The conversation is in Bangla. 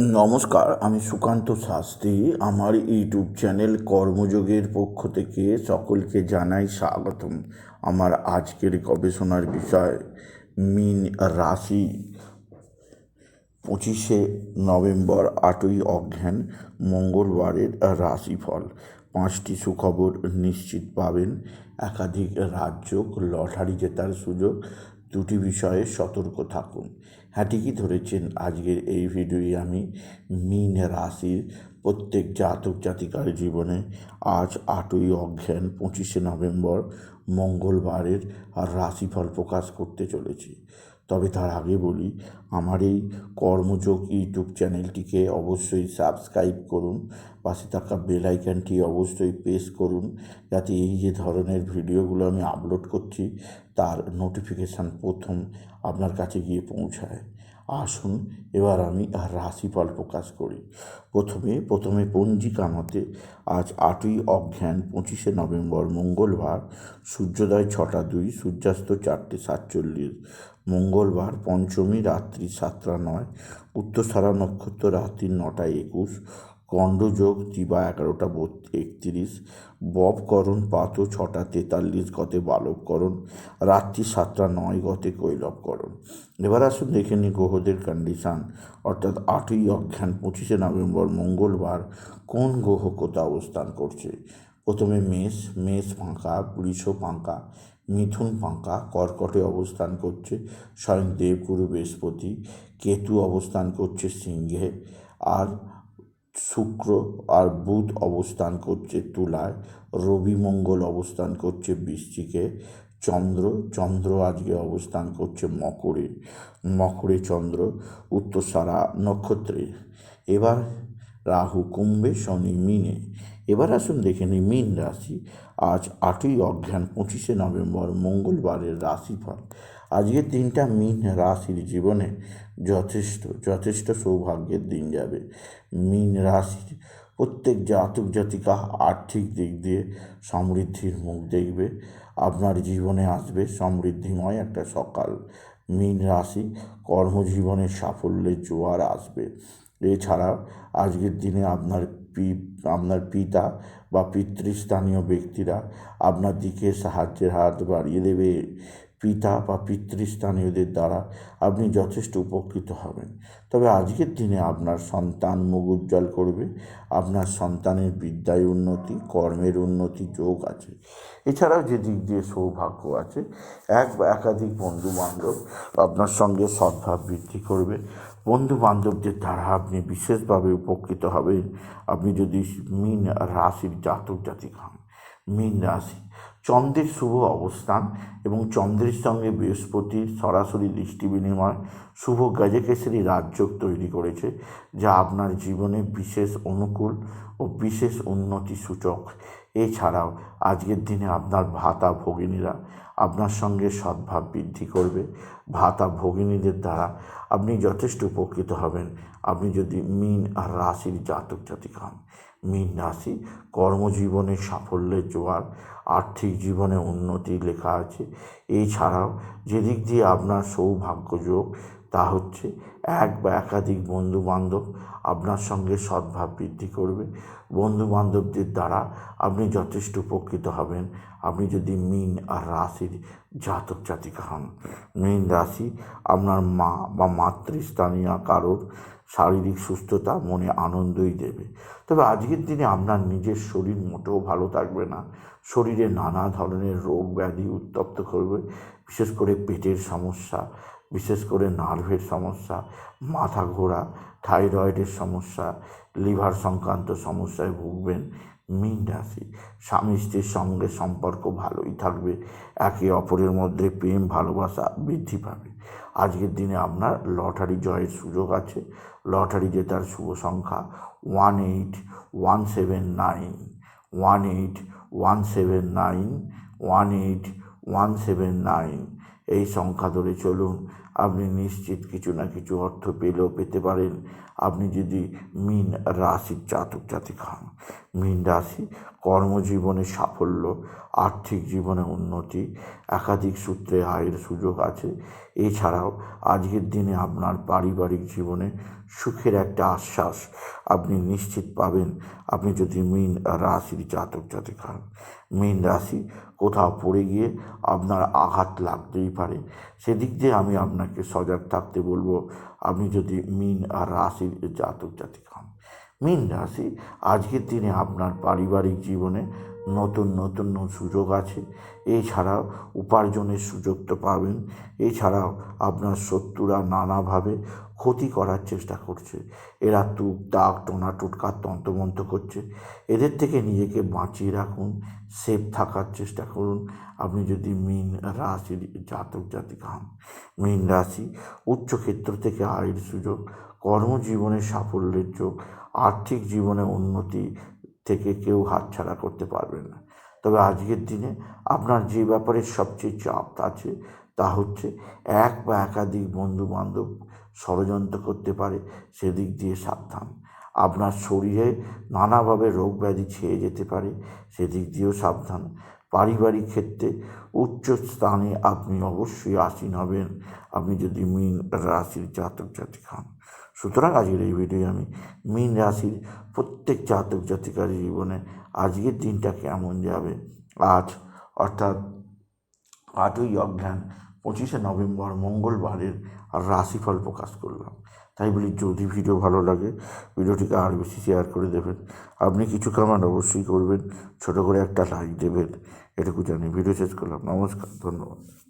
নমস্কার, আমি সুকান্ত শাস্ত্রী। আমার ইউটিউব চ্যানেল কর্মযোগের পক্ষ থেকে সকলকে জানাই স্বাগতম। আমার আজকের গবেষণার বিষয়, মিন রাশি। পঁচিশে নভেম্বর আটই অজ্ঞান মঙ্গলবারের রাশিফল। পাঁচটি সুখবর নিশ্চিত পাবেন। একাধিক রাজ্য লটারি জেতার সুযোগ। দুটি বিষয়ে সতর্ক থাকুন। হ্যাঁ ঠিকই ধরেছেন, আজকের এই ভিডিওয়ে আমি মীন রাশির প্রত্যেক জাতক জাতিকার জীবনে আজ আটই অজ্ঞান পঁচিশে নভেম্বর মঙ্গলবারের রাশিফল প্রকাশ করতে চলেছি। তবে তার আগে বলি, আমার এই কর্মযোগ ইউটিউব চ্যানেলটিকে অবশ্যই সাবস্ক্রাইব করুন, পাশে থাকা বেল আইকনটি অবশ্যই প্রেস করুন, যাতে এই যে ধরনের ভিডিওগুলো আমি আপলোড করছি, তার নোটিফিকেশান প্রথম আপনার কাছে গিয়ে পৌঁছায়। আসুন, এবার আমি রাশিফল প্রকাশ করি। প্রথমে প্রথমে পঞ্জিকা মতে আজ আটই অজ্ঞান পঁচিশে নভেম্বর মঙ্গলবার, সূর্যোদয় ছটা দুই, সূর্যাস্ত চারটে সাতচল্লিশ মঙ্গলবার পঞ্চমী রাত্রি সাতটা নয়, উত্তরসারা নক্ষত্র রাত্রি নটা একুশ গণ্ডযোগ দিবা এগারোটা একত্রিশ ববকরণ পাত ছটা তেতাল্লিশ গতে বালবকরণ রাত্রি সাতটা নয় গতে কৈলবকরণ এবার আসুন দেখে নিই গ্রহদের কন্ডিশান অর্থাৎ আটই অজ্ঞান পঁচিশে নভেম্বর মঙ্গলবার কোন গ্রহ কোথা অবস্থান করছে? প্রথমে মেষ মেষ ফাঁকা, বৃষ ফাঁকা মিথুন ফাঁকা, কর্কটে অবস্থান করছে, স্বয়ং দেবগুরু বৃহস্পতি, কেতু অবস্থান করছে সিংহে, আর শুক্র আর বুধ অবস্থান করছে তুলায়, রবি মঙ্গল অবস্থান করছে বৃশ্চিকে, চন্দ্র চন্দ্র আজকে অবস্থান করছে মকরে মকরে চন্দ্র, উত্তরসারা নক্ষত্রে। এবার রাহু কুম্ভে শনি মিনে এবার আসুন দেখে নিই মিন রাশি। আজ আটই অজ্ঞান, পঁচিশে নভেম্বর, মঙ্গলবারের রাশিফল। আজকের দিনটা মিন রাশির জীবনে যথেষ্ট যথেষ্ট সৌভাগ্যের দিন যাবে। মীন রাশির প্রত্যেক জাতক জাতিকা আর্থিক দিক দিয়ে সমৃদ্ধির মুখ দেখবে। আপনার জীবনে আসবে সমৃদ্ধিময় একটা সকাল। মিন রাশি কর্মজীবনে সাফল্যের জোয়ার আসবে। এছাড়া আজকের দিনে আপনার পি, আপনার পিতা বা পিতৃস্থানীয় ব্যক্তিরা আপনার দিকে সাহায্যের হাত বাড়িয়ে দেবে। পিতা বা পিতৃস্থানীয়দের দ্বারা আপনি যথেষ্ট উপকৃত হবেন। তবে আজকের দিনে আপনার সন্তান মুখ উজ্জ্বল করবে, আপনার সন্তানের বিদ্যায় উন্নতি, কর্মের উন্নতি যোগ আছে। এছাড়াও যে দিক দিয়ে সৌভাগ্য আছে, এক বা একাধিক বন্ধু বান্ধব আপনার সঙ্গে সদ্ভাব বৃদ্ধি করবে। বন্ধু বান্ধবদের দ্বারা আপনি বিশেষভাবে উপকৃত হবেন। আপনি যদি মিন রাশির জাতক জাতিক হন, মিন রাশি চন্দ্রের শুভ অবস্থান এবং চন্দ্রের সঙ্গে বৃহস্পতির সরাসরি দৃষ্টি বিনিময় শুভ গজকেশরী রাজযোগ তৈরি করেছে, যা আপনার জীবনে বিশেষ অনুকূল ও বিশেষ উন্নতি সূচক। এছাড়াও আজকের দিনে আপনার ভাতা ভগিনীরা আপনার সঙ্গে সদ্ভাব বৃদ্ধি করবে। ভাতা ভগিনীদের দ্বারা আপনি যথেষ্ট উপকৃত হবেন। আপনি যদি মিন আর রাশির জাতক জাতিক হন। মীন রাশি কর্মজীবনে সাফল্যের জোয়ার, আর্থিক জীবনে উন্নতি লেখা আছে। এছাড়াও যেদিক দিয়ে আপনার সৌভাগ্য যোগ, তা হচ্ছে এক বা একাধিক বন্ধু বান্ধব আপনার সঙ্গে সদ্ভাব বৃদ্ধি করবে। বন্ধু বান্ধবদের দ্বারা আপনি যথেষ্ট উপকৃত হবেন। আপনি যদি মিন আর রাশির জাতক জাতিকা হন। মিন রাশি আপনার মা বা মাতৃস্থানীয় কারোর শারীরিক সুস্থতা মনে আনন্দই দেবে। তবে আজকের দিনে আপনার নিজের শরীর মোটেও ভালো থাকবে না। শরীরে নানা ধরনের রোগ ব্যাধি উত্তপ্ত করবে। বিশেষ করে পেটের সমস্যা, বিশেষ করে নার্ভের সমস্যা, মাথা ঘোরা, থাইরয়েডের সমস্যা, লিভার সংক্রান্ত সমস্যায় ভুগবেন মীন রাশি। স্বামী স্ত্রীর সঙ্গে সম্পর্ক ভালোই থাকবে, একে অপরের মধ্যে প্রেম, ভালোবাসা বৃদ্ধি পাবে। আজকের দিনে আপনার লটারি জয়ের সুযোগ আছে। লটারি জেতার শুভ সংখ্যা one eight one seven nine, one eight one seven nine, one eight one seven nine এই সংখ্যা ধরে চলুন, আপনি নিশ্চিত কিছু না কিছু অর্থ পেলেও পেতে পারেন। আপনি যদি মিন রাশির জাতক জাতিক হন, মিন রাশি কর্মজীবনে সাফল্য, আর্থিক জীবনে উন্নতি, একাধিক সূত্রে আয়ের সুযোগ আছে। এছাড়াও আজকের দিনে আপনার পারিবারিক জীবনে সুখের একটা আশ্বাস আপনি নিশ্চিত পাবেন, আপনি যদি মীন রাশির জাতক জাতিক হন। মীন রাশি কোথাও পড়ে গিয়ে আপনার আঘাত লাগতেই পারে। সেদিক দিয়ে আমি আপনাকে সজাগ থাকতে বলব, আপনি যদি মীন রাশির জাতক জাতিক হন মীন রাশি, আজকের দিনে আপনার পারিবারিক জীবনে নতুন নতুন সুযোগ আছে। এছাড়াও উপার্জনের সুযোগ তো পাবেন। এছাড়াও আপনার শত্রুরা নানাভাবে ক্ষতি করার চেষ্টা করছে। এরা তুক, তাক, টোনা টুটকার তন্ত্রমন্ত্র করছে। এদের থেকে নিজেকে বাঁচিয়ে রাখুন, সেফ থাকার চেষ্টা করুন। আপনি যদি মীন রাশির জাতক জাতিক হন মীন রাশি উচ্চক্ষেত্র থেকে আয়ের সুযোগ কর্মজীবনে সাফল্যের যোগ, আর্থিক জীবনে উন্নতি থেকে কেউ হাতছাড়া করতে পারবে না। তবে আজকের দিনে আপনার যে ব্যাপারে সবচেয়ে চাপ আছে, তা হচ্ছে এক বা একাধিক বন্ধু বান্ধব ষড়যন্ত্র করতে পারে, সেদিক দিয়ে সাবধান। আপনার শরীরে নানাভাবে রোগ ব্যাধি ছেয়ে যেতে পারে, সেদিক দিয়েও সাবধান। পারিবারিক ক্ষেত্রে উচ্চ স্থানে আপনি অবশ্যই আসীন হবেন। আপনি যদি মীন রাশির জাতক জাতিক হন। সুতরাং আজকের এই ভিডিও আমি মীন রাশির প্রত্যেক জাতক জাতিকার জীবনে আজকের দিনটা কেমন যাবে? আজ, অর্থাৎ আটই অজ্ঞান, পঁচিশে নভেম্বর, মঙ্গলবারের রাশিফল প্রকাশ করলাম। তাই বলি, যদি ভিডিও ভালো লাগে, ভিডিওটিকে আর বেশি শেয়ার করে দেবেন। আপনি কিছু কমেন্ট অবশ্যই করবেন, ছোটো করে একটা লাইক দেবেন। এটুকু জানি ভিডিও শেষ করলাম। নমস্কার, ধন্যবাদ।